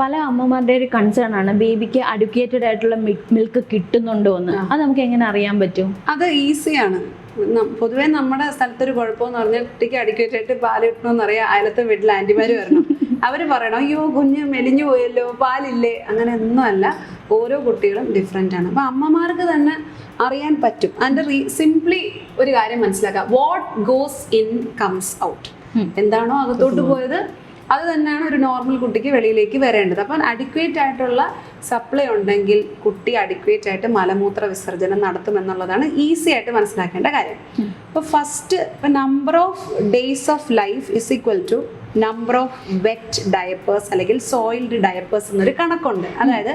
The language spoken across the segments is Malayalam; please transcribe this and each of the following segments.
പല അമ്മമാരുടെ ഒരു കൺസേൺ ആണ്. ബേബിക്ക് അഡ്യൂക്കേറ്റഡ് ആയിട്ടുള്ള മിൽക്ക് കിട്ടുന്നുണ്ടോ എന്ന്. അത് നമുക്ക് എങ്ങനെ അറിയാൻ പറ്റും? അത് ഈസിയാണ് പൊതുവേ നമ്മുടെ സ്ഥലത്തൊരു കുഴപ്പമെന്ന് പറഞ്ഞാൽ കുട്ടിക്ക് അടിക്കേറ്റ് ആയിട്ട് പാൽ കിട്ടണമെന്ന് അറിയാം അയലത്തെ വീട്ടിൽ ആന്റിമാർ വരണം. അവർ പറയണം അയ്യോ കുഞ്ഞ് മെലിഞ്ഞു പോയല്ലോ പാലില്ലേ? അങ്ങനെ ഒന്നുമല്ല ഓരോ കുട്ടികളും ഡിഫറെന്റ് ആണ്. അപ്പൊ അമ്മമാർക്ക് തന്നെ അറിയാൻ പറ്റും. അതിന്റെ റീ സിംപ്ലി ഒരു കാര്യം മനസ്സിലാക്കുക what goes in comes out എന്താണോ അകത്തോട്ട് പോയത് അത് തന്നെയാണ് ഒരു നോർമൽ കുട്ടിക്ക് വെളിയിലേക്ക് വരേണ്ടത്. അപ്പം അഡിക്വേറ്റ് ആയിട്ടുള്ള സപ്ലൈ ഉണ്ടെങ്കിൽ കുട്ടി അഡിക്വേറ്റ് ആയിട്ട് മലമൂത്ര വിസർജനം നടത്തുമെന്നുള്ളതാണ് ഈസി ആയിട്ട് മനസ്സിലാക്കേണ്ട കാര്യം. അപ്പോൾ ഫസ്റ്റ് ഇപ്പം number of days of life is equal to number of wet diapers അല്ലെങ്കിൽ സോയിൽഡ് ഡയപ്പേഴ്സ് എന്നൊരു കണക്കുണ്ട്. അതായത്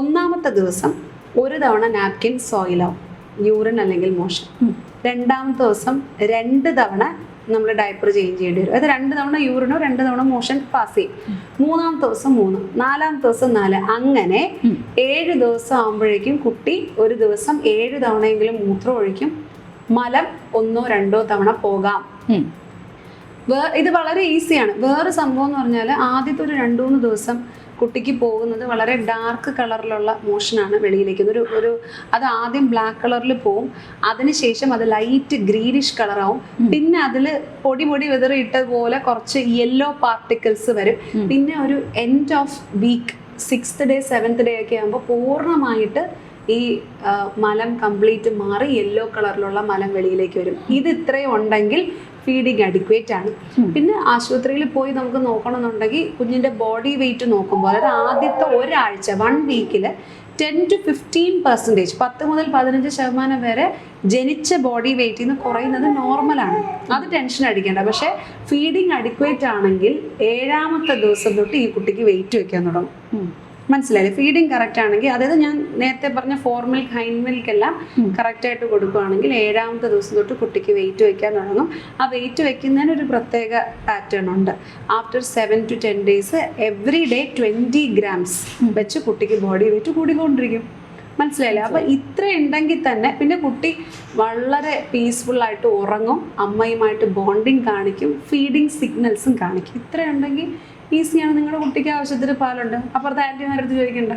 ഒന്നാമത്തെ ദിവസം ഒരു തവണ നാപ്കിൻ സോയിലാവും യൂറിൻ അല്ലെങ്കിൽ മോഷൻ രണ്ടാമത്തെ ദിവസം രണ്ട് തവണ നമ്മൾ ഡയപ്പർ ചേഞ്ച് ചെയ്യേണ്ടി വരും. അത് രണ്ട് തവണ യൂറിനോ രണ്ട് തവണ മോഷൻ പാസ് ചെയ്യും. മൂന്നാമത്തെ ദിവസം മൂന്ന് നാലാമത്തെ ദിവസം നാല്. അങ്ങനെ ഏഴ് ദിവസം ആകുമ്പോഴേക്കും കുട്ടി ഒരു ദിവസം ഏഴ് തവണയെങ്കിലും മൂത്രം ഒഴിക്കും. മലം ഒന്നോ രണ്ടോ തവണ പോകാം. വേ ഇത് വളരെ ഈസിയാണ്. വേറെ സംഭവം എന്ന് പറഞ്ഞാൽ ആദ്യത്തെ ഒരു രണ്ട് മൂന്ന് ദിവസം കുട്ടിക്ക് പോകുന്നത് വളരെ ഡാർക്ക് കളറിലുള്ള മോഷനാണ് വെളിയിലേക്ക്. ഒരു ഒരു അത് ആദ്യം ബ്ലാക്ക് കളറിൽ പോവും. അതിനുശേഷം അത് ലൈറ്റ് ഗ്രീനിഷ് കളറാവും പിന്നെ അതിൽ പൊടി പൊടി വിതറിയിട്ടതുപോലെ കുറച്ച് യെല്ലോ പാർട്ടിക്കിൾസ് വരും. പിന്നെ ഒരു end of week sixth day seventh day ഒക്കെ ആകുമ്പോൾ പൂർണമായിട്ട് ഈ മലം കംപ്ലീറ്റ് മാറി യെല്ലോ കളറിലുള്ള മലം വെളിയിലേക്ക് വരും. ഇത് ഇത്രയും ഉണ്ടെങ്കിൽ ഫീഡിങ് അഡിക്വേറ്റ് ആണ്. പിന്നെ ആശുപത്രിയിൽ പോയി നമുക്ക് നോക്കണമെന്നുണ്ടെങ്കിൽ കുഞ്ഞിന്റെ ബോഡി വെയിറ്റ് നോക്കുമ്പോൾ അതായത് ആദ്യത്തെ ഒരാഴ്ച വൺ വീക്കിൽ ടെൻ ടു ഫിഫ്റ്റീൻ പെർസെന്റേജ് പത്ത് മുതൽ പതിനഞ്ച് ശതമാനം വരെ ജനിച്ച ബോഡി വെയിറ്റിൽ നിന്ന് കുറയുന്നത് നോർമലാണ് അത് ടെൻഷൻ അടിക്കേണ്ട. പക്ഷേ ഫീഡിങ് അഡിക്വേറ്റ് ആണെങ്കിൽ ഏഴാമത്തെ ദിവസം തൊട്ട് ഈ കുട്ടിക്ക് വെയിറ്റ് വയ്ക്കാൻ തുടങ്ങും. മനസ്സിലായില്ലേ? ഫീഡിങ് കറക്റ്റ് ആണെങ്കിൽ അതായത് ഞാൻ നേരത്തെ പറഞ്ഞ ഫോർ മിൽക്ക് ഹൈൻ മിൽക്ക് എല്ലാം കറക്റ്റ് ആയിട്ട് കൊടുക്കുകയാണെങ്കിൽ ഏഴാമത്തെ ദിവസം തൊട്ട് കുട്ടിക്ക് വെയിറ്റ് വെക്കാൻ തുടങ്ങും. ആ വെയിറ്റ് വെക്കുന്നതിന് ഒരു പ്രത്യേക പാറ്റേൺ ഉണ്ട്. After seven to ten days every day twenty grams വെച്ച് കുട്ടിക്ക് ബോഡി വെയിറ്റ് കൂടിക്കൊണ്ടിരിക്കും. മനസ്സിലായില്ലേ? അപ്പൊ ഇത്ര ഉണ്ടെങ്കിൽ തന്നെ പിന്നെ കുട്ടി വളരെ പീസ്ഫുൾ ആയിട്ട് ഉറങ്ങും അമ്മയുമായിട്ട് ബോണ്ടിങ് കാണിക്കും ഫീഡിങ് സിഗ്നൽസും കാണിക്കും. ഇത്ര ഉണ്ടെങ്കിൽ ഈസിയാണ് നിങ്ങളുടെ കുട്ടിക്ക് ആവശ്യത്തിന് പാലുണ്ട്. അപ്പുറത്തെ ആന്റിമാരെടുത്ത് ചോദിക്കണ്ട.